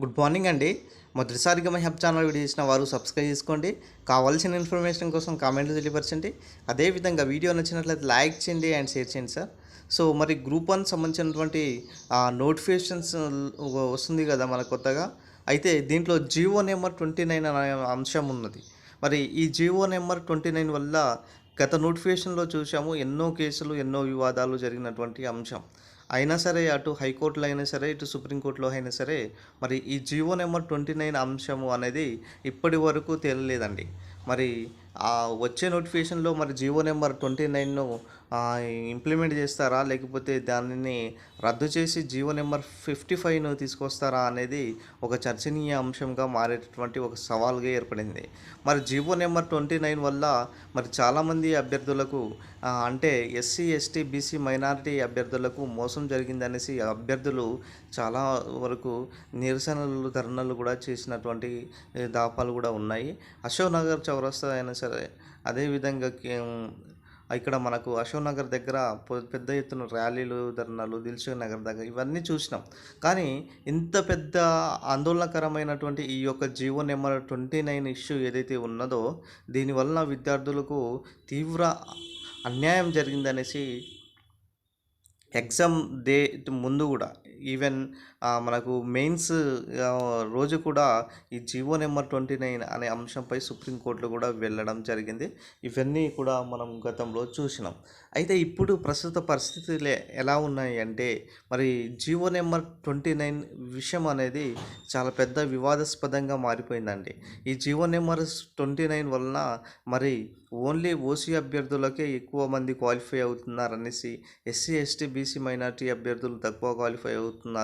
Good morning అండి. మొదటిసారిగా my hub channel video చేసిన వారు సబ్స్క్రైబ్ చేసుకోండి. కావాల్సిన ఇన్ఫర్మేషన్ కోసం కామెంట్లు తెలియపరచండి. అదేవిధంగా వీడియో నచ్చినట్లయితే లైక్ చేయండి అండ్ షేర్ చేయండి సార్. సో మరి గ్రూప్ వన్ సంబంధించినటువంటి నోటిఫికేషన్స్ వస్తుంది కదా మన కొత్తగా. అయితే దీంట్లో జియో నెంబర్ ట్వంటీ నైన్ అనే అంశం ఉన్నది. మరి ఈ జియో నెంబర్ ట్వంటీ నైన్ వల్ల గత నోటిఫికేషన్లో చూసాము ఎన్నో కేసులు ఎన్నో వివాదాలు జరిగినటువంటి అంశం. అయినా సరే అటు హైకోర్టులో అయినా సరే ఇటు సుప్రీంకోర్టులో అయినా సరే మరి ఈ జియో నెంబర్ ట్వంటీ నైన్ అంశము అనేది ఇప్పటి వరకు తేలలేదండి మరి ఆ వచ్చే నోటిఫికేషన్లో మరి జియో నెంబర్ ట్వంటీ నైన్ను ఇంప్లిమెంట్ చేస్తారా? లేకపోతే దానిని రద్దు చేసి జీవో నెంబర్ ఫిఫ్టీ ఫైవ్ను తీసుకొస్తారా అనేది ఒక చర్చనీయ అంశంగా మారేటటువంటి ఒక సవాల్గా ఏర్పడింది. మరి జీవో నెంబర్ ట్వంటీ నైన్ వల్ల మరి చాలామంది అభ్యర్థులకు అంటే ఎస్సీ ఎస్టీ బీసీ మైనారిటీ అభ్యర్థులకు మోసం జరిగిందనేసి అభ్యర్థులు చాలా వరకు నిరసనలు ధర్నాలు కూడా చేసినటువంటి దాపాలు కూడా ఉన్నాయి. అశోక్ నగర్ చౌరస్తా అయినా సరే అదేవిధంగా ఇక్కడ మనకు అశోక్ నగర్ దగ్గర పెద్ద ఎత్తున ర్యాలీలు ధర్నాలు దిల్సుఖ్ నగర్ దగ్గర ఇవన్నీ చూసినాం. కానీ ఇంత పెద్ద ఆందోళనకరమైనటువంటి ఈ యొక్క GO number twenty nine issue ఏదైతే ఉన్నదో దీనివల్ల విద్యార్థులకు తీవ్ర అన్యాయం జరిగిందనేసి ఎగ్జామ్ డే ముందు కూడా ఈవెన్ మనకు మెయిన్స్ రోజు కూడా ఈ జివో నెంబర్ ట్వంటీ నైన్ అనే అంశంపై సుప్రీంకోర్టులో కూడా వెళ్ళడం జరిగింది. ఇవన్నీ కూడా మనం గతంలో చూసినాం. అయితే ఇప్పుడు ప్రస్తుత పరిస్థితులు ఎలా ఉన్నాయి అంటే మరి జివో నెంబర్ ట్వంటీ నైన్ విషయం అనేది చాలా పెద్ద వివాదాస్పదంగా మారిపోయిందండి. ఈ జివో నెంబర్ ట్వంటీ నైన్ వలన మరి ఓన్లీ ఓసీ అభ్యర్థులకే ఎక్కువ మంది క్వాలిఫై అవుతున్నారనేసి ఎస్సీ ఎస్టీ బీసీ మైనార్టీ అభ్యర్థులు తక్కువ క్వాలిఫై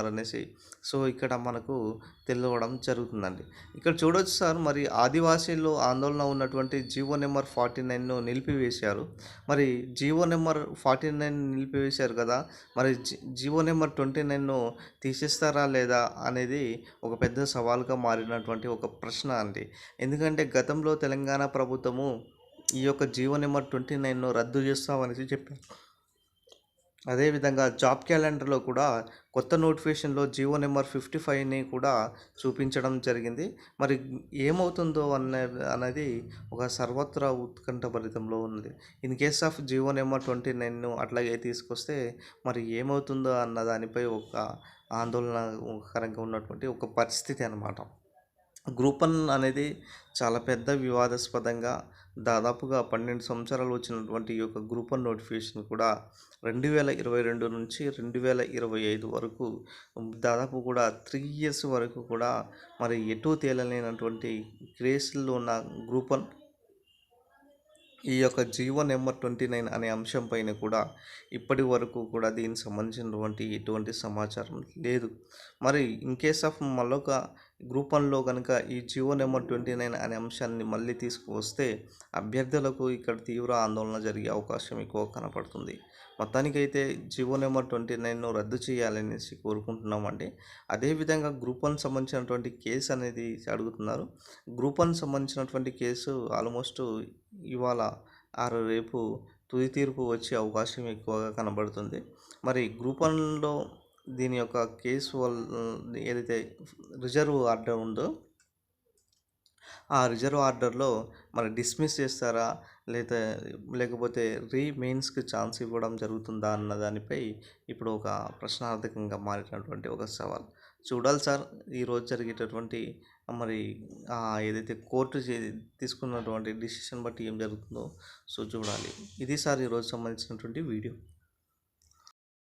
అనేసి సో ఇక్కడ మనకు తెలియడం జరుగుతుందండి. ఇక్కడ చూడొచ్చు సార్ మరి ఆదివాసీల్లో ఆందోళన ఉన్నటువంటి జీవో నెంబర్ ఫార్టీ నైన్ను నిలిపివేశారు. మరి జీవో నెంబర్ ఫార్టీ నైన్ నిలిపివేశారు కదా మరి జీ- జీవో నెంబర్ ట్వంటీ నైన్ను తీసేస్తారా లేదా అనేది ఒక పెద్ద సవాల్గా మారినటువంటి ఒక ప్రశ్న అండి. ఎందుకంటే గతంలో తెలంగాణ ప్రభుత్వము ఈ యొక్క జీవో నెంబర్ ట్వంటీ నైన్ను రద్దు చేస్తామనేసి చెప్పారు. అదేవిధంగా జాబ్ క్యాలెండర్లో కూడా కొత్త నోటిఫికేషన్లో జియో నెంబర్ ఫిఫ్టీ ఫైవ్ని కూడా చూపించడం జరిగింది. మరి ఏమవుతుందో అనే అనేది ఒక సర్వత్రా ఉత్కంఠభరితంలో ఉంది in case of GO number twenty నైన్ను అట్లాగే తీసుకొస్తే మరి ఏమవుతుందో అన్న దానిపై ఒక ఆందోళనకరంగా ఉన్నటువంటి ఒక పరిస్థితి అన్నమాట. గ్రూప్ వన్ అనేది చాలా పెద్ద వివాదాస్పదంగా దాదాపుగా పన్నెండు సంవత్సరాలు వచ్చినటువంటి ఈ యొక్క గ్రూప్ వన్ నోటిఫికేషన్ కూడా రెండు వేల ఇరవై రెండు నుంచి రెండు వేల ఇరవై ఐదు వరకు దాదాపు కూడా త్రీ ఇయర్స్ వరకు కూడా మరి ఎటు తేలలేనటువంటి క్రేస్లో ఉన్న గ్రూప్ వన్ ఈ యొక్క జీవో నెంబర్ ట్వంటీ నైన్ అనే అంశంపైన కూడా ఇప్పటి వరకు కూడా దీనికి సంబంధించినటువంటి ఎటువంటి సమాచారం లేదు. మరి ఇన్ కేస్ ఆఫ్ మరొక గ్రూప్ వన్లో కనుక ఈ జియో నెంబర్ ట్వంటీ నైన్ అనే అంశాన్ని మళ్ళీ తీసుకువస్తే అభ్యర్థులకు ఇక్కడ తీవ్ర ఆందోళన జరిగే అవకాశం ఎక్కువ కనపడుతుంది. మొత్తానికైతే జియో నెంబర్ ట్వంటీ నైన్ను రద్దు చేయాలనేసి కోరుకుంటున్నామండి. అదేవిధంగా గ్రూప్ వన్ సంబంధించినటువంటి కేసు అనేది అడుగుతున్నారు. గ్రూప్ వన్ సంబంధించినటువంటి కేసు ఆల్మోస్ట్ ఇవాళ ఆరు రేపు తుది తీర్పు వచ్చే అవకాశం ఎక్కువగా కనబడుతుంది. మరి గ్రూప్ వన్లో దీని యొక్క కేసు వల్ల ఏదైతే రిజర్వ్ ఆర్డర్ ఉందో ఆ రిజర్వ్ ఆర్డర్లో మరి డిస్మిస్ చేస్తారా? లేదా లేకపోతే రీ మెయిన్స్కి ఛాన్స్ ఇవ్వడం జరుగుతుందా అన్న దానిపై ఇప్పుడు ఒక ప్రశ్నార్థకంగా మారినటువంటి ఒక సవాల్. చూడాలి సార్ ఈరోజు జరిగేటటువంటి మరి ఏదైతే కోర్టు చే- తీసుకున్నటువంటి డిసిషన్ బట్టి ఏం జరుగుతుందో. సో చూడాలి. ఇది సార్ ఈరోజు సంబంధించినటువంటి వీడియో.